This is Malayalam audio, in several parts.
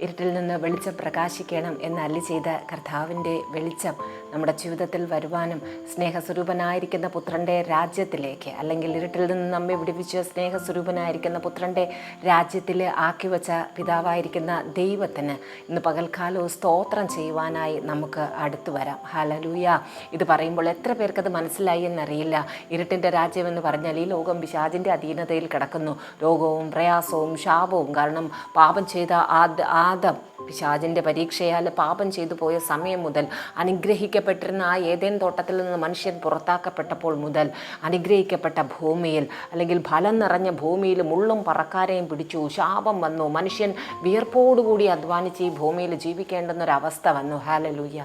ഇരുട്ടിൽ നിന്ന് വെളിച്ചം പ്രകാശിക്കണം എന്ന് അല്ലി ചെയ്ത കർത്താവിന്റെ വെളിച്ചം നമ്മുടെ ജീവിതത്തിൽ വരുവാനും സ്നേഹസ്വരൂപനായിരിക്കുന്ന പുത്രന്റെ രാജ്യത്തിലേക്ക് അല്ലെങ്കിൽ ഇരുട്ടിൽ നിന്ന് നമ്മെ വിടുവിച്ച് സ്നേഹസ്വരൂപനായിരിക്കുന്ന പുത്രന്റെ രാജ്യത്തിൽ ആക്കി വച്ച പിതാവായിരിക്കുന്ന ദൈവത്തിന് ഇന്ന് പകൽക്കാലവും സ്തോത്രം ചെയ്യുവാനായി നമുക്ക് അടുത്തു വരാം. ഹലലൂയ ഇത് പറയുമ്പോൾ എത്ര പേർക്കത് മനസ്സിലായി എന്നറിയില്ല. ഇരുട്ടിന്റെ രാജ്യം എന്ന് പറഞ്ഞാൽ ഈ ലോകം വിശാജിന്റെ അധീനതയിൽ കിടക്കുന്നു. രോഗവും പ്രയാസവും ശാപവും കാരണം പാപം ചെയ്ത ആദ ആദം പിശാചിന്റെ പരീക്ഷയാൽ പാപം ചെയ്തു പോയ സമയം മുതൽ അനുഗ്രഹിക്കപ്പെട്ടിരുന്ന ആ ഏതേൻ തോട്ടത്തിൽ നിന്ന് മനുഷ്യൻ പുറത്താക്കപ്പെട്ടപ്പോൾ മുതൽ അനുഗ്രഹിക്കപ്പെട്ട ഭൂമിയിൽ അല്ലെങ്കിൽ ഫലം നിറഞ്ഞ ഭൂമിയിൽ മുള്ളും പറക്കാരെയും പിടിച്ചു. ശാപം വന്നു. മനുഷ്യൻ വിയർപ്പോടുകൂടി അധ്വാനിച്ച് ഈ ഭൂമിയിൽ ജീവിക്കേണ്ടുന്നൊരവസ്ഥ വന്നു. ഹാലലൂയ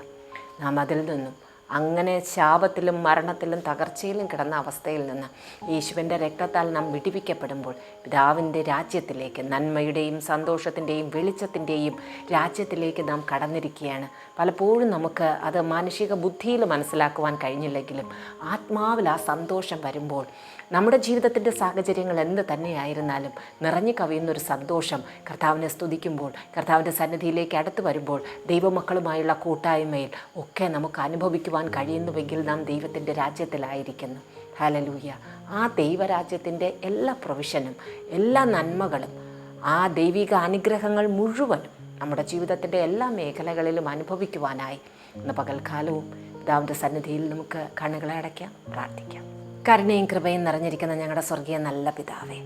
നാം അതിൽ നിന്നും അങ്ങനെ ശാപത്തിലും മരണത്തിലും തകർച്ചയിലും കിടന്ന അവസ്ഥയിൽ നിന്ന് യേശുവിന്റെ രക്തത്താൽ നാം വിടിവിക്കപ്പെടുമ്പോൾ പിതാവിന്റെ രാജ്യത്തിലേക്ക് നന്മയുടെയും സന്തോഷത്തിന്റെയും വെളിച്ചത്തിന്റെയും രാജ്യത്തിലേക്ക് നാം കടന്നിരിക്കുകയാണ്. പലപ്പോഴും നമുക്ക് അത് മാനുഷിക ബുദ്ധിയിൽ മനസ്സിലാക്കുവാൻ കഴിഞ്ഞില്ലെങ്കിലും ആത്മാവിൽ ആ സന്തോഷം വരുമ്പോൾ നമ്മുടെ ജീവിതത്തിന്റെ സാഹചര്യങ്ങൾ എന്ത് തന്നെയായിരുന്നാലും നിറഞ്ഞു കവിയുന്നൊരു സന്തോഷം കർത്താവിനെ സ്തുതിക്കുമ്പോൾ കർത്താവിന്റെ സന്നിധിയിലേക്ക് അടുത്ത് വരുമ്പോൾ ദൈവമക്കളുമായുള്ള കൂട്ടായ്മയിൽ ഒക്കെ നമുക്ക് അനുഭവിക്കുവാൻ കഴിയുന്നുവെങ്കിൽ നാം ദൈവത്തിന്റെ രാജ്യത്തിലായിരിക്കുന്നു. ഹലലൂയ ആ ദൈവരാജ്യത്തിന്റെ എല്ലാ പ്രൊവിഷനും എല്ലാ നന്മകളും ആ ദൈവിക അനുഗ്രഹങ്ങൾ മുഴുവനും നമ്മുടെ ജീവിതത്തിന്റെ എല്ലാ മേഖലകളിലും അനുഭവിക്കുവാനായി ഇന്ന് പകൽക്കാലവും പിതാവിന്റെ സന്നിധിയിൽ നമുക്ക് കണ്ണുകളെ അടയ്ക്കാം പ്രാർത്ഥിക്കാം. കരുണയും കൃപയും നിറഞ്ഞിരിക്കുന്ന ഞങ്ങളുടെ സ്വർഗീയ നല്ല പിതാവേ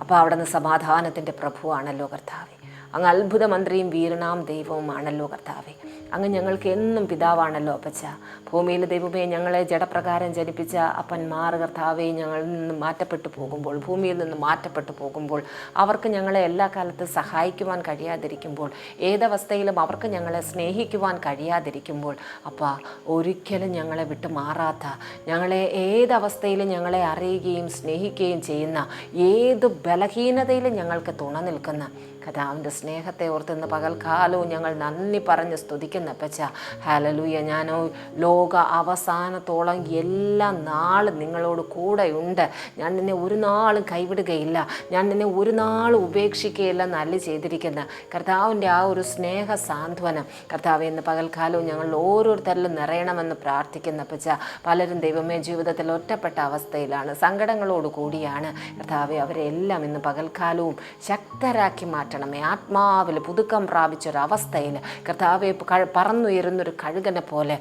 അപ്പോൾ അവിടുന്ന് സമാധാനത്തിന്റെ പ്രഭുവാണല്ലോ കർത്താവേ. അങ്ങ് അത്ഭുത മന്ത്രിയും വീരണാം ദൈവവുമാണല്ലോ കർത്താവെ. അങ്ങ് ഞങ്ങൾക്ക് എന്നും പിതാവാണല്ലോ അപ്പച്ച. ഭൂമിയിൽ ദൈവമേ ഞങ്ങളെ ജഡപ്രകാരം ജനിപ്പിച്ച അപ്പന്മാർ കർത്താവെ ഞങ്ങളിൽ നിന്ന് മാറ്റപ്പെട്ടു പോകുമ്പോൾ ഭൂമിയിൽ നിന്ന് മാറ്റപ്പെട്ടു പോകുമ്പോൾ അവർക്ക് ഞങ്ങളെ എല്ലാ കാലത്തും സഹായിക്കുവാൻ കഴിയാതിരിക്കുമ്പോൾ ഏതവസ്ഥയിലും അവർക്ക് ഞങ്ങളെ സ്നേഹിക്കുവാൻ കഴിയാതിരിക്കുമ്പോൾ അപ്പ ഒരിക്കലും ഞങ്ങളെ വിട്ടു മാറാത്ത ഞങ്ങളെ ഏതവസ്ഥയിലും ഞങ്ങളെ അറിയുകയും സ്നേഹിക്കുകയും ചെയ്യുന്ന ഏത് ബലഹീനതയിലും ഞങ്ങൾക്ക് തുണ നിൽക്കുന്ന കഥാവിന്റെ സ്നേഹത്തെ ഓർത്തുന്ന പകൽക്കാലവും ഞങ്ങൾ നന്ദി പറഞ്ഞ് സ്തുതിക്കുന്ന പച്ച ഹാലലൂയ ഞാനോ ലോക അവസാനത്തോളം എല്ലാ നാളും നിങ്ങളോട് കൂടെയുണ്ട്. ഞാൻ നിന്നെ ഒരു നാളും കൈവിടുകയില്ല. ഞാൻ നിന്നെ ഒരു നാളും ഉപേക്ഷിക്കുകയില്ല നല്ല ചെയ്തിരിക്കുന്ന. കർത്താവിന്റെ ആ ഒരു സ്നേഹ സാന്ത്വനം കർത്താവ് ഇന്ന് പകൽക്കാലവും ഞങ്ങൾ ഓരോരുത്തരിലും നിറയണമെന്ന് പ്രാർത്ഥിക്കുന്ന പച്ച പലരും ദൈവമേ ജീവിതത്തിൽ ഒറ്റപ്പെട്ട അവസ്ഥയിലാണ് സങ്കടങ്ങളോട് കൂടിയാണ്. കർത്താവ് അവരെല്ലാം ഇന്ന് പകൽക്കാലവും ശക്തരാക്കി മാറ്റണമേ. ആത്മാവിൽ പുതുക്കം പ്രാപിച്ചൊരവസ്ഥയിൽ കർത്താവെ പറന്നുയരുന്നൊരു കഴുകനെ പോലെ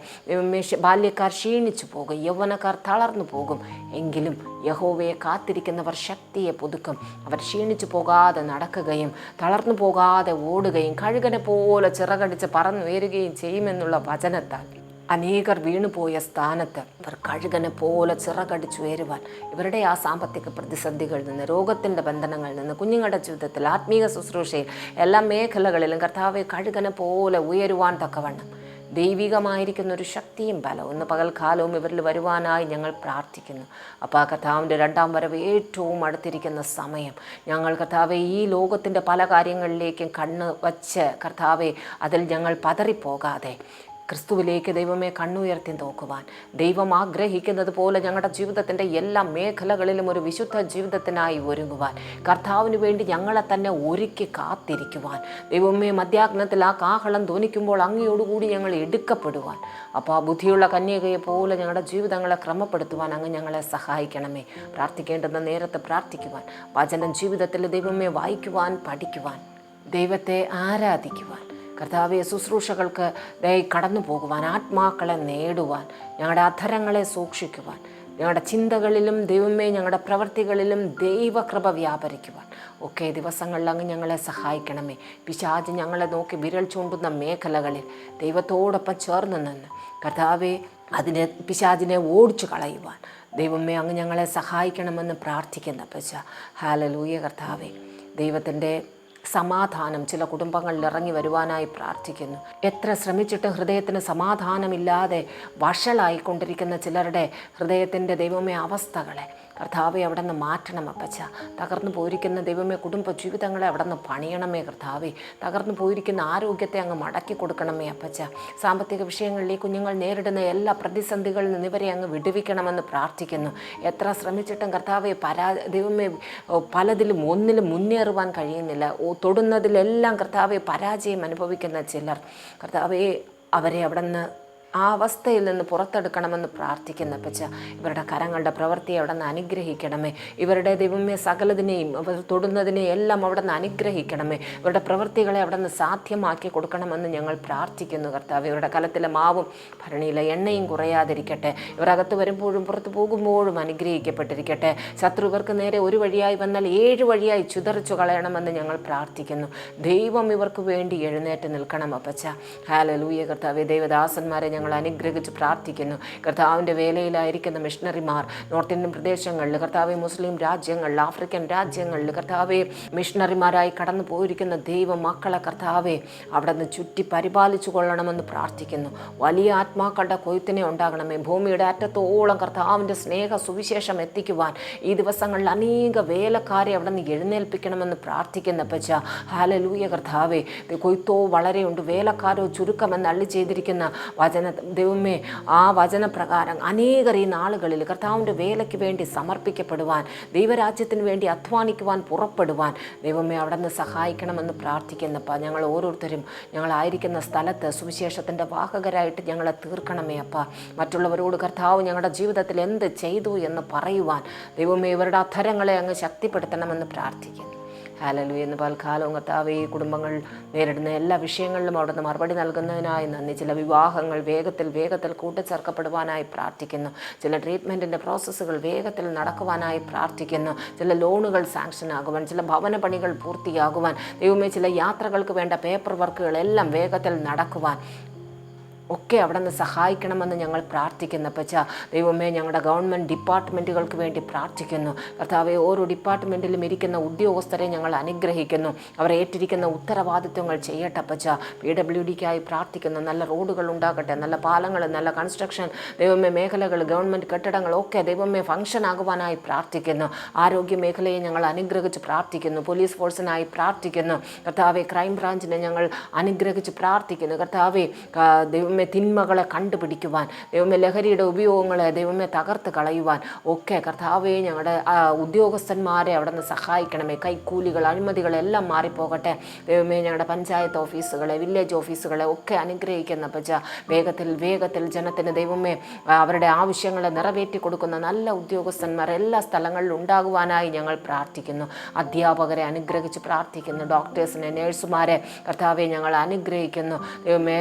ബാല്യക്കാർ ക്ഷീണിച്ചു പോകും യൗവനക്കാർ തളർന്നു പോകും. എങ്കിലും യഹോവയെ കാത്തിരിക്കുന്നവർ ശക്തിയെ പുതുക്കും. അവർ ക്ഷീണിച്ചു പോകാതെ നടക്കുകയും തളർന്നു പോകാതെ ഓടുകയും കഴുകനെ പോലെ ചിറകടിച്ച് പറന്നുയരുകയും ചെയ്യുമെന്നുള്ള വചനത്താൽ. അനേകർ വീണുപോയ സ്ഥാനത്ത് ഇവർ കഴുകനെ പോലെ ചിറകടിച്ചുയരുവാൻ ഇവരുടെ ആ സാമ്പത്തിക പ്രതിസന്ധികളിൽ നിന്ന് രോഗത്തിന്റെ ബന്ധനങ്ങളിൽ നിന്ന് കുഞ്ഞുങ്ങളുടെ ജീവിതത്തിൽ ആത്മീയ ശുശ്രൂഷയിൽ എല്ലാ മേഖലകളിലും കർത്താവെ കഴുകനെ പോലെ ഉയരുവാൻ തക്കവണ്ണം. ദൈവികമായിരിക്കുന്ന ഒരു ശക്തിയും ബലവും. ഇന്ന് പകൽക്കാലവും ഇവരിൽ വരുവാനായി ഞങ്ങൾ പ്രാർത്ഥിക്കുന്നു. അപ്പോൾ ആ കർത്താവിന്റെ രണ്ടാം വരവ് ഏറ്റവും അടുത്തിരിക്കുന്ന സമയം. ഞങ്ങൾ കർത്താവെ ഈ ലോകത്തിന്റെ പല കാര്യങ്ങളിലേക്കും കണ്ണ് വച്ച് കർത്താവെ അതിൽ ഞങ്ങൾ പതറിപ്പോകാതെ ക്രിസ്തുവിലേക്ക് ദൈവമേ കണ്ണുയർത്തി നോക്കുവാൻ. ദൈവം ആഗ്രഹിക്കുന്നത് പോലെ ഞങ്ങളുടെ ജീവിതത്തിന്റെ എല്ലാ മേഖലകളിലും ഒരു വിശുദ്ധ ജീവിതത്തിനായി ഒരുങ്ങുവാൻ. കർത്താവിന് വേണ്ടി ഞങ്ങളെ തന്നെ ഒരുക്കി കാത്തിരിക്കുവാൻ. ദൈവമേ മധ്യാഗ്നത്തിൽ ആ കാഹളം ധ്വനിക്കുമ്പോൾ അങ്ങയോടുകൂടി ഞങ്ങൾ എടുക്കപ്പെടുവാൻ. അപ്പോൾ ആ ബുദ്ധിയുള്ള കന്യകയെ പോലെ ഞങ്ങളുടെ ജീവിതങ്ങളെ ക്രമപ്പെടുത്തുവാൻ അങ്ങ് ഞങ്ങളെ സഹായിക്കണമേ. പ്രാർത്ഥിക്കേണ്ടുന്ന നേരത്തെ പ്രാർത്ഥിക്കുവാൻ. വചനം ജീവിതത്തിൽ ദൈവമേ വായിക്കുവാൻ പഠിക്കുവാൻ. ദൈവത്തെ ആരാധിക്കുവാൻ. കർത്താവെ ശുശ്രൂഷകൾക്ക് ദയ കടന്നു പോകുവാൻ ആത്മാക്കളെ നേടുവാൻ ഞങ്ങളുടെ അധരങ്ങളെ സൂക്ഷിക്കുവാൻ ഞങ്ങളുടെ ചിന്തകളിലും ദൈവമേ ഞങ്ങളുടെ പ്രവൃത്തികളിലും ദൈവകൃപ വ്യാപരിക്കുവാൻ. ഒക്കെ ദിവസങ്ങളിൽ അങ്ങ് ഞങ്ങളെ സഹായിക്കണമേ. പിശാജ് ഞങ്ങളെ നോക്കി വിരൽ ചൂണ്ടുന്ന മേഖലകളിൽ ദൈവത്തോടൊപ്പം ചേർന്ന് നിന്ന് കർത്താവെ അതിനെ പിശാജിനെ ഓടിച്ചു കളയുവാൻ. ദൈവമേ അങ്ങ് ഞങ്ങളെ സഹായിക്കണമെന്ന് പ്രാർത്ഥിക്കുന്ന പശ. ഹാലലൂയ കർത്താവെ. ദൈവത്തിന്റെ സമാധാനം ചില കുടുംബങ്ങളിൽ ഇറങ്ങി വരുവാനായി പ്രാർത്ഥിക്കുന്നു. എത്ര ശ്രമിച്ചിട്ട് ഹൃദയത്തിന് സമാധാനമില്ലാതെ വഷളായിക്കൊണ്ടിരിക്കുന്ന ചിലരുടെ ഹൃദയത്തിന്റെ ദൈവമേ അവസ്ഥകളെ കർത്താവെ അവിടെ നിന്ന് മാറ്റണം അപ്പച്ച. തകർന്നു പോയിരിക്കുന്ന ദൈവമേ കുടുംബ ജീവിതങ്ങളെ അവിടെ നിന്ന് പണിയണമേ കർത്താവേ. തകർന്നു പോയിരിക്കുന്ന ആരോഗ്യത്തെ അങ്ങ് മടക്കി കൊടുക്കണമേ അപ്പച്ച. സാമ്പത്തിക വിഷയങ്ങളിൽ ഈ കുഞ്ഞുങ്ങൾ നേരിടുന്ന എല്ലാ പ്രതിസന്ധികളിൽ നിന്ന് ഇവരെ അങ്ങ് വിടുവിക്കണമെന്ന് പ്രാർത്ഥിക്കുന്നു. എത്ര ശ്രമിച്ചിട്ടും കർത്താവെ പരാ ദൈവമേ പലതിലും ഒന്നിലും മുന്നേറുവാൻ കഴിയുന്നില്ല. തൊടുന്നതിലെല്ലാം കർത്താവെ പരാജയം അനുഭവിക്കുന്ന ചിലർ. കർത്താവെ അവരെ അവിടെ നിന്ന് ആ അവസ്ഥയിൽ നിന്ന് പുറത്തെടുക്കണമെന്ന് പ്രാർത്ഥിക്കുന്ന പച്ച ഇവരുടെ കരങ്ങളുടെ പ്രവൃത്തി അവിടെ നിന്ന് അനുഗ്രഹിക്കണമേ. ഇവരുടെ ദൈവമേ സകലതിനെയും അവർ തൊടുന്നതിനെയും എല്ലാം അവിടെ നിന്ന് അനുഗ്രഹിക്കണമേ. ഇവരുടെ പ്രവൃത്തികളെ അവിടെ നിന്ന് സാധ്യമാക്കി കൊടുക്കണമെന്ന് ഞങ്ങൾ പ്രാർത്ഥിക്കുന്നു കർത്താവ്. ഇവരുടെ കലത്തിലെ മാവും ഭരണിയിലെ എണ്ണയും കുറയാതിരിക്കട്ടെ. ഇവരകത്ത് വരുമ്പോഴും പുറത്ത് പോകുമ്പോഴും അനുഗ്രഹിക്കപ്പെട്ടിരിക്കട്ടെ. ശത്രു ഇവർക്ക് നേരെ ഒരു വഴിയായി വന്നാൽ ഏഴ് വഴിയായി ചുതറിച്ചു കളയണമെന്ന് ഞങ്ങൾ പ്രാർത്ഥിക്കുന്നു. ദൈവം ഇവർക്ക് വേണ്ടി എഴുന്നേറ്റ് നിൽക്കണം അപ്പച്ച. ഹാലലൂയ കർത്താവ്. ദൈവദാസന്മാരെ ഞങ്ങൾ അനുഗ്രഹിച്ച് പ്രാർത്ഥിക്കുന്നു. കർത്താവിന്റെ വേലയിലായിരിക്കുന്ന മിഷണറിമാർ നോർത്ത് ഇന്ത്യൻ പ്രദേശങ്ങളിൽ കർത്താവ് മുസ്ലിം രാജ്യങ്ങളിൽ ആഫ്രിക്കൻ രാജ്യങ്ങളിൽ കർത്താവെ മിഷണറിമാരായി കടന്നു പോയിരിക്കുന്ന ദൈവ മക്കളെ കർത്താവെ അവിടെ നിന്ന് ചുറ്റി പരിപാലിച്ചു കൊള്ളണമെന്ന് പ്രാർത്ഥിക്കുന്നു. വലിയ ആത്മാക്കളുടെ കൊയ്ത്തിനെ ഉണ്ടാകണമേ. ഭൂമിയുടെ അറ്റത്തോളം കർത്താവിന്റെ സ്നേഹ സുവിശേഷം എത്തിക്കുവാൻ ഈ ദിവസങ്ങളിൽ അനേക വേലക്കാരെ അവിടെ നിന്ന് എഴുന്നേൽപ്പിക്കണമെന്ന് പ്രാർത്ഥിക്കുന്ന പച്ച ഹാലലൂയ കർത്താവെ. കൊയ്ത്തോ വളരെയുണ്ട്. വേലക്കാരോ ചുരുക്കമെന്ന് അള്ളി ചെയ്തിരിക്കുന്ന വചന ദൈവമേ ആ വചനപ്രകാരം അനേകർ ഈ നാളുകളിൽ കർത്താവിന്റെ വേലയ്ക്ക് വേണ്ടി സമർപ്പിക്കപ്പെടുവാൻ ദൈവരാജ്യത്തിന് വേണ്ടി അധ്വാനിക്കുവാൻ പുറപ്പെടുവാൻ ദൈവമേ അവിടെ നിന്ന് സഹായിക്കണമെന്ന് പ്രാർത്ഥിക്കുന്നപ്പ ഞങ്ങൾ ഓരോരുത്തരും ഞങ്ങളായിരിക്കുന്ന സ്ഥലത്ത് സുവിശേഷത്തിന്റെ വാഹകരായിട്ട് ഞങ്ങളെ തീർക്കണമേ അപ്പ. മറ്റുള്ളവരോട് കർത്താവ് ഞങ്ങളുടെ ജീവിതത്തിൽ എന്ത് ചെയ്തു എന്ന് പറയുവാൻ ദൈവമേ ഇവരുടെ അധരങ്ങളെ അങ്ങ് ശക്തിപ്പെടുത്തണമെന്ന് പ്രാർത്ഥിക്കുന്നു. ഹാലലു എന്ന് പൽക്കാലവും കർത്താവ് ഈ കുടുംബങ്ങൾ നേരിടുന്ന എല്ലാ വിഷയങ്ങളിലും അവിടുന്ന് മറുപടി നൽകുന്നതിനായി നന്ദി. ചില വിവാഹങ്ങൾ വേഗത്തിൽ വേഗത്തിൽ കൂട്ടിച്ചേർക്കപ്പെടുവാനായി പ്രാർത്ഥിക്കുന്നു. ചില ട്രീറ്റ്മെന്റിന്റെ പ്രോസസ്സുകൾ വേഗത്തിൽ നടക്കുവാനായി പ്രാർത്ഥിക്കുന്നു. ചില ലോണുകൾ സാങ്ഷൻ ആകുവാൻ ചില ഭവന പണികൾ പൂർത്തിയാകുവാൻ ദൈവമേ ചില യാത്രകൾക്ക് വേണ്ട പേപ്പർ വർക്കുകളെല്ലാം വേഗത്തിൽ നടക്കുവാൻ. ഒക്കെ അവിടെ നിന്ന് സഹായിക്കണമെന്ന് ഞങ്ങൾ പ്രാർത്ഥിക്കുന്നു. അപ്പച്ച ദൈവമേ ഞങ്ങളുടെ ഗവൺമെന്റ് ഡിപ്പാർട്ട്മെന്റുകൾക്ക് വേണ്ടി പ്രാർത്ഥിക്കുന്നു. കർത്താവെ ഓരോ ഡിപ്പാർട്ട്മെന്റിലും ഇരിക്കുന്ന ഉദ്യോഗസ്ഥരെ ഞങ്ങൾ അനുഗ്രഹിക്കുന്നു. അവർ ഏറ്റിരിക്കുന്ന ഉത്തരവാദിത്വങ്ങൾ ചെയ്യട്ടെ അപ്പച്ച. പി ഡബ്ല്യു ഡിക്കായി പ്രാർത്ഥിക്കുന്നു. നല്ല റോഡുകൾ ഉണ്ടാകട്ടെ നല്ല പാലങ്ങൾ നല്ല കൺസ്ട്രക്ഷൻ ദൈവമേ മേഖലകൾ ഗവൺമെന്റ് കെട്ടിടങ്ങളൊക്കെ ദൈവമേ ഫംഗ്ഷൻ ആകുവാനായി പ്രാർത്ഥിക്കുന്നു. ആരോഗ്യ മേഖലയെ ഞങ്ങൾ അനുഗ്രഹിച്ച് പ്രാർത്ഥിക്കുന്നു. പോലീസ് ഫോഴ്സിനായി പ്രാർത്ഥിക്കുന്നു. കർത്താവെ ക്രൈം ബ്രാഞ്ചിനെ ഞങ്ങൾ അനുഗ്രഹിച്ച് പ്രാർത്ഥിക്കുന്നു. കർത്താവെ ആ, ദൈവമേ തിന്മകളെ കണ്ടുപിടിക്കുവാൻ ദൈവമേ ലഹരിയുടെ ഉപയോഗങ്ങളെ ദൈവമേ തകർത്ത് കളയുവാൻ ഒക്കെ കർത്താവെ ഞങ്ങളുടെ ഉദ്യോഗസ്ഥന്മാരെ അവിടെ നിന്ന് സഹായിക്കണമേ. കൈക്കൂലികൾ അഴിമതികളെല്ലാം മാറിപ്പോകട്ടെ. ദൈവമേ ഞങ്ങളുടെ പഞ്ചായത്ത് ഓഫീസുകളെ വില്ലേജ് ഓഫീസുകളെ ഒക്കെ അനുഗ്രഹിക്കുന്ന പച്ച വേഗത്തിൽ വേഗത്തിൽ ജനത്തിന് ദൈവമേ അവരുടെ ആവശ്യങ്ങളെ നിറവേറ്റി കൊടുക്കുന്ന നല്ല ഉദ്യോഗസ്ഥന്മാർ എല്ലാ സ്ഥലങ്ങളിലും ഉണ്ടാകുവാനായി ഞങ്ങൾ പ്രാർത്ഥിക്കുന്നു. അധ്യാപകരെ അനുഗ്രഹിച്ച് പ്രാർത്ഥിക്കുന്നു. ഡോക്ടേഴ്സിനെ നേഴ്സുമാരെ കർത്താവെ ഞങ്ങൾ അനുഗ്രഹിക്കുന്നു. ദൈവമേ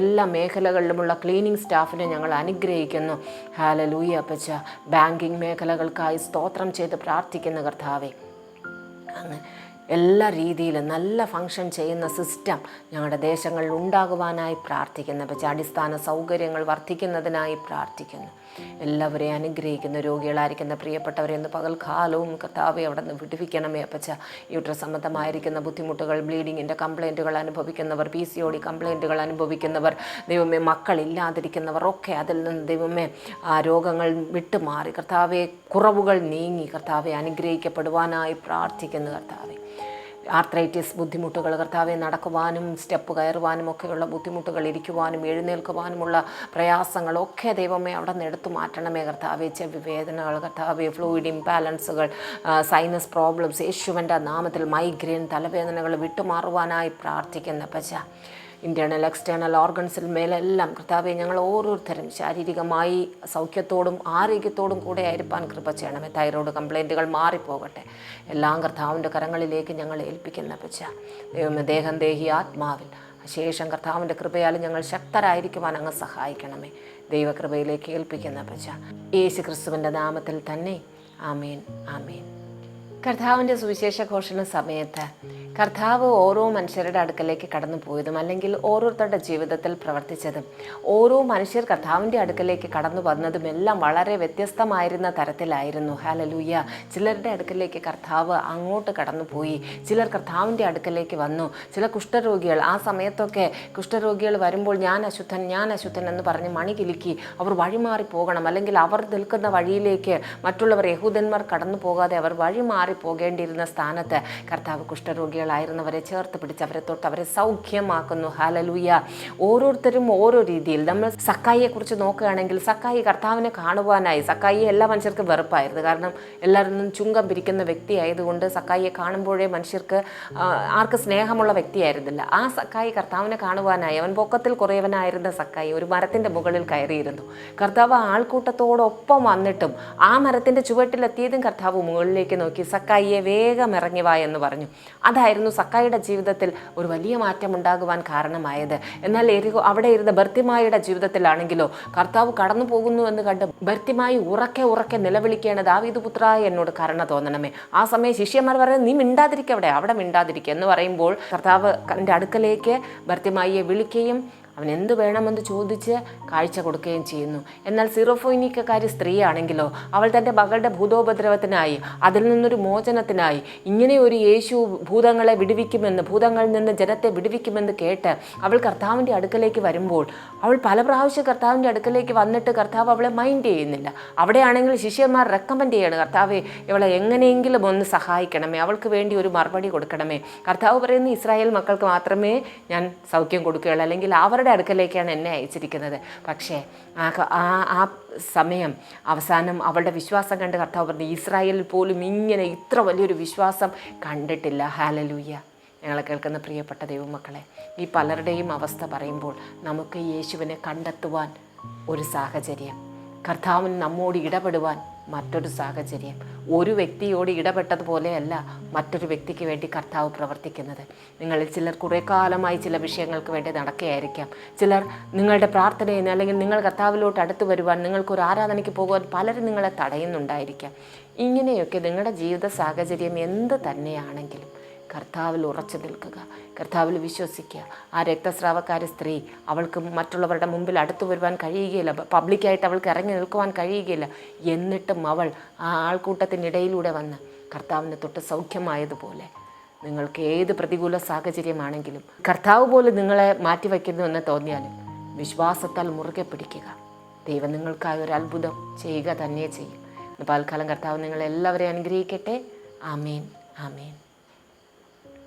എല്ലാ മേഖലകളിലുമുള്ള ക്ലീനിങ് സ്റ്റാഫിനെ ഞങ്ങൾ അനുഗ്രഹിക്കുന്നു. ഹാലലൂയ അപ്പച്ച. ബാങ്കിങ് മേഖലകൾക്കായി സ്തോത്രം ചെയ്ത് പ്രാർത്ഥിക്കുന്ന കർത്താവെ. അങ്ങ് എല്ലാ രീതിയിലും നല്ല ഫങ്ഷൻ ചെയ്യുന്ന സിസ്റ്റം ഞങ്ങളുടെ ദേശങ്ങളിൽ ഉണ്ടാകുവാനായി പ്രാർത്ഥിക്കുന്നു. പക്ഷേ അടിസ്ഥാന സൗകര്യങ്ങൾ വർദ്ധിക്കുന്നതിനായി പ്രാർത്ഥിക്കുന്നു. എല്ലാവരെയും അനുഗ്രഹിക്കുന്ന രോഗികളായിരിക്കുന്ന പ്രിയപ്പെട്ടവരെ ഇന്ന് പകൽക്കാലവും കർത്താവെ അവിടെ നിന്ന് വിടുവിക്കണമേ അപ്പച്ച. യൂട്രസ് സംബന്ധമായിരിക്കുന്ന ബുദ്ധിമുട്ടുകൾ ബ്ലീഡിങ്ങിന്റെ കംപ്ലൈന്റുകൾ അനുഭവിക്കുന്നവർ പി സി ഒ ഡി കംപ്ലൈന്റുകൾ അനുഭവിക്കുന്നവർ ദൈവമേ മക്കളില്ലാതിരിക്കുന്നവർ ഒക്കെ അതിൽ നിന്ന് ദൈവമേ ആ രോഗങ്ങൾ വിട്ടുമാറി. കർത്താവെ കുറവുകൾ നീങ്ങി കർത്താവെ അനുഗ്രഹിക്കപ്പെടുവാനായി പ്രാർത്ഥിക്കുന്നു കർത്താവെ. ആർത്രൈറ്റിസ് ബുദ്ധിമുട്ടുകൾ കർത്താവെ നടക്കുവാനും സ്റ്റെപ്പ് കയറുവാനും ഒക്കെയുള്ള ബുദ്ധിമുട്ടുകൾ ഇരിക്കുവാനും എഴുന്നേൽക്കുവാനുമുള്ള പ്രയാസങ്ങളൊക്കെ ദൈവമേ അവിടെ നിന്ന് എടുത്തു മാറ്റണമേ കർത്താവെ. ചെവി വേദനകൾ കർത്താവെ ഫ്ലൂയിഡ് ഇംബാലൻസുകൾ സൈനസ് പ്രോബ്ലംസ് യേശുവിന്റെ നാമത്തിൽ മൈഗ്രെയിൻ തലവേദനകൾ വിട്ടുമാറുവാനായി പ്രാർത്ഥിക്കുന്ന പച്ച ഇന്റേർണൽ എക്സ്റ്റേണൽ ഓർഗൻസിൽ മേലെല്ലാം കർത്താവെ ഞങ്ങൾ ഓരോരുത്തരും ശാരീരികമായി സൗഖ്യത്തോടും ആരോഗ്യത്തോടും കൂടെ ആയിരിക്കാൻ കൃപ ചെയ്യണമേ. തൈറോയ്ഡ് കംപ്ലൈന്റുകൾ മാറിപ്പോകട്ടെ. എല്ലാം കർത്താവിന്റെ കരങ്ങളിലേക്ക് ഞങ്ങൾ ഏൽപ്പിക്കുന്ന പച്ച ദൈവമേ ദേഹം ദേഹി ആത്മാവിൽ. ശേഷം കർത്താവിന്റെ കൃപയാൽ ഞങ്ങൾ ശക്തരായിരിക്കുവാൻ അങ്ങ് സഹായിക്കണമേ. ദൈവകൃപയിലേക്ക് ഏൽപ്പിക്കുന്ന പച്ച യേശു ക്രിസ്തുവിന്റെ നാമത്തിൽ തന്നെ. ആമേൻ ആമേൻ. കർത്താവിന്റെ സുവിശേഷ ഘോഷണ സമയത്ത് കർത്താവ് ഓരോ മനുഷ്യരുടെ അടുക്കലേക്ക് കടന്നു പോയതും അല്ലെങ്കിൽ ഓരോരുത്തരുടെ ജീവിതത്തിൽ പ്രവർത്തിച്ചതും ഓരോ മനുഷ്യർ കർത്താവിന്റെ അടുക്കലേക്ക് കടന്നു വന്നതും എല്ലാം വളരെ വ്യത്യസ്തമായിരുന്ന തരത്തിലായിരുന്നു. ഹാലലൂയ ചിലരുടെ അടുക്കലേക്ക് കർത്താവ് അങ്ങോട്ട് കടന്നുപോയി. ചിലർ കർത്താവിന്റെ അടുക്കലേക്ക് വന്നു. ചില കുഷ്ഠരോഗികൾ ആ സമയത്തൊക്കെ കുഷ്ഠരോഗികൾ വരുമ്പോൾ ഞാൻ അശുദ്ധൻ ഞാൻ അശുദ്ധൻ എന്ന് പറഞ്ഞ് മണി കിലുക്കി അവർ വഴിമാറി പോകണം. അല്ലെങ്കിൽ അവർ നിൽക്കുന്ന വഴിയിലേക്ക് മറ്റുള്ളവർ യഹൂദന്മാർ കടന്നു പോകാതെ അവർ വഴിമാറി പോകേണ്ടിയിരുന്ന സ്ഥാനത്ത് കർത്താവ് കുഷ്ഠരോഗികളായിരുന്നവരെ ചേർത്ത് പിടിച്ച് അവരെ തൊട്ട് അവരെ സൗഖ്യമാക്കുന്നു. ഹാലലൂയ ഓരോരുത്തരും ഓരോ രീതിയിൽ. നമ്മൾ സക്കായിയെക്കുറിച്ച് നോക്കുകയാണെങ്കിൽ സക്കായി കർത്താവിനെ കാണുവാനായി. സക്കായി എല്ലാ മനുഷ്യർക്കും വെറുപ്പായിരുന്നു. കാരണം എല്ലാവരും ചുങ്കം പിരിക്കുന്ന വ്യക്തി ആയതുകൊണ്ട് സക്കായിയെ കാണുമ്പോഴേ മനുഷ്യർക്ക് ആർക്ക് സ്നേഹമുള്ള വ്യക്തിയായിരുന്നില്ല ആ സക്കായി കർത്താവിനെ കാണുവാനായി. അവൻ പൊക്കത്തിൽ കുറയവനായിരുന്ന സക്കായി ഒരു മരത്തിന്റെ മുകളിൽ കയറിയിരുന്നു. കർത്താവ് ആൾക്കൂട്ടത്തോടൊപ്പം വന്നിട്ടും ആ മരത്തിന്റെ ചുവട്ടിലെത്തിയതും കർത്താവ് മുകളിലേക്ക് നോക്കി. സക്കായിയെ വേഗം ഇറങ്ങി വാ എന്ന് പറഞ്ഞു. അതായിരുന്നു സക്കായിയുടെ ജീവിതത്തിൽ ഒരു വലിയ മാറ്റം ഉണ്ടാകുവാൻ കാരണമായത്. എന്നാൽ എരികോ അവിടെ ഇരുന്ന ബർത്തിമായുടെ ജീവിതത്തിലാണെങ്കിലോ കർത്താവ് കടന്നു പോകുന്നു എന്ന് കണ്ട് ബർത്തിമായി ഉറക്കെ ഉറക്കെ നിലവിളിക്കേണ്ടത് ദാവീദ് പുത്ര എന്നോട് കരുണ തോന്നണമേ. ആ സമയം ശിഷ്യന്മാർ പറയുന്നത് നീ മിണ്ടാതിരിക്കവിടെ അവിടെ മിണ്ടാതിരിക്കുക എന്ന് പറയുമ്പോൾ കർത്താവ് എന്റെ അടുക്കലേക്ക് ബർത്തിമായിയെ വിളിക്കുകയും അവൻ എന്ത് വേണമെന്ന് ചോദിച്ച് കാഴ്ച കൊടുക്കുകയും ചെയ്യുന്നു. എന്നാൽ സിറോഫോയിനിക്കക്കാരി സ്ത്രീയാണെങ്കിലോ അവൾ തന്റെ മകളുടെ ഭൂതോപദ്രവത്തിനായി അതിൽ നിന്നൊരു മോചനത്തിനായി ഇങ്ങനെ ഒരു യേശു ഭൂതങ്ങളെ വിടുവിക്കുമെന്ന് ഭൂതങ്ങളിൽ നിന്ന് ജനത്തെ വിടുവിക്കുമെന്ന് കേട്ട് അവൾ കർത്താവിന്റെ അടുക്കലേക്ക് വരുമ്പോൾ അവൾ പല പ്രാവശ്യം കർത്താവിന്റെ അടുക്കലേക്ക് വന്നിട്ട് കർത്താവ് അവളെ മൈൻഡ് ചെയ്യുന്നില്ല. അവിടെയാണെങ്കിൽ ശിഷ്യന്മാർ റെക്കമെൻഡ് ചെയ്യണം കർത്താവെ ഇവളെ എങ്ങനെയെങ്കിലും ഒന്ന് സഹായിക്കണമേ അവൾക്ക് വേണ്ടി ഒരു മറുപടി കൊടുക്കണമേ. കർത്താവ് പറയുന്ന ഇസ്രായേൽ മക്കൾക്ക് മാത്രമേ ഞാൻ സൗഖ്യം കൊടുക്കുകയുള്ളൂ. അല്ലെങ്കിൽ അവരുടെ അടുക്കലേക്കാണ് എന്നെ അയച്ചിരിക്കുന്നത്. പക്ഷേ ആ ആ സമയം അവസാനം അവളുടെ വിശ്വാസം കണ്ട് കർത്താവ് പറഞ്ഞു ഇസ്രായേലിൽ പോലും ഇങ്ങനെ ഇത്ര വലിയൊരു വിശ്വാസം കണ്ടിട്ടില്ല. ഹാലലൂയ്യ ഞങ്ങളെ കേൾക്കുന്ന പ്രിയപ്പെട്ട ദൈവമക്കളെ ഈ പലരുടെയും അവസ്ഥ പറയുമ്പോൾ നമുക്ക് യേശുവിനെ കണ്ടെത്തുവാൻ ഒരു സാഹചര്യം കർത്താവിന് നമ്മോട് ഇടപെടുവാൻ മറ്റൊരു സാഹചര്യം. ഒരു വ്യക്തിയോട് ഇടപെട്ടതുപോലെയല്ല മറ്റൊരു വ്യക്തിക്ക് വേണ്ടി കർത്താവ് പ്രവർത്തിക്കുന്നത്. നിങ്ങളിൽ ചിലർ കുറേ കാലമായി ചില വിഷയങ്ങൾക്ക് വേണ്ടി നടക്കുകയായിരിക്കാം. ചിലർ നിങ്ങളുടെ പ്രാർത്ഥനയിൽ അല്ലെങ്കിൽ നിങ്ങൾ കർത്താവിലോട്ട് അടുത്ത് വരുവാൻ നിങ്ങൾക്കൊരു ആരാധനയ്ക്ക് പോകുവാൻ പലരും നിങ്ങളെ തടയുന്നുണ്ടായിരിക്കാം. ഇങ്ങനെയൊക്കെ നിങ്ങളുടെ ജീവിത സാഹചര്യം എന്ത് തന്നെയാണെങ്കിലും കർത്താവിൽ ഉറച്ചു നിൽക്കുക. കർത്താവിൽ വിശ്വസിക്കുക. ആ രക്തസ്രാവക്കാരി സ്ത്രീ അവൾക്ക് മറ്റുള്ളവരുടെ മുമ്പിൽ അടുത്തു വരുവാൻ കഴിയുകയില്ല. പബ്ലിക്കായിട്ട് അവൾക്ക് ഇറങ്ങി നിൽക്കുവാൻ കഴിയുകയില്ല. എന്നിട്ടും അവൾ ആ ആൾക്കൂട്ടത്തിനിടയിലൂടെ വന്ന് കർത്താവിനെ തൊട്ട് സൗഖ്യമായതുപോലെ നിങ്ങൾക്ക് ഏത് പ്രതികൂല സാഹചര്യമാണെങ്കിലും കർത്താവ് പോലെ നിങ്ങളെ മാറ്റിവെക്കുന്നു എന്ന് തോന്നിയാലും വിശ്വാസത്താൽ മുറുകെ പിടിക്കുക. ദൈവം നിങ്ങൾക്കായി ഒരു അത്ഭുതം ചെയ്യുക തന്നെ ചെയ്യും. പാൽക്കാലം കർത്താവ് നിങ്ങളെല്ലാവരെയും അനുഗ്രഹിക്കട്ടെ. ആമേൻ. ആമേൻ.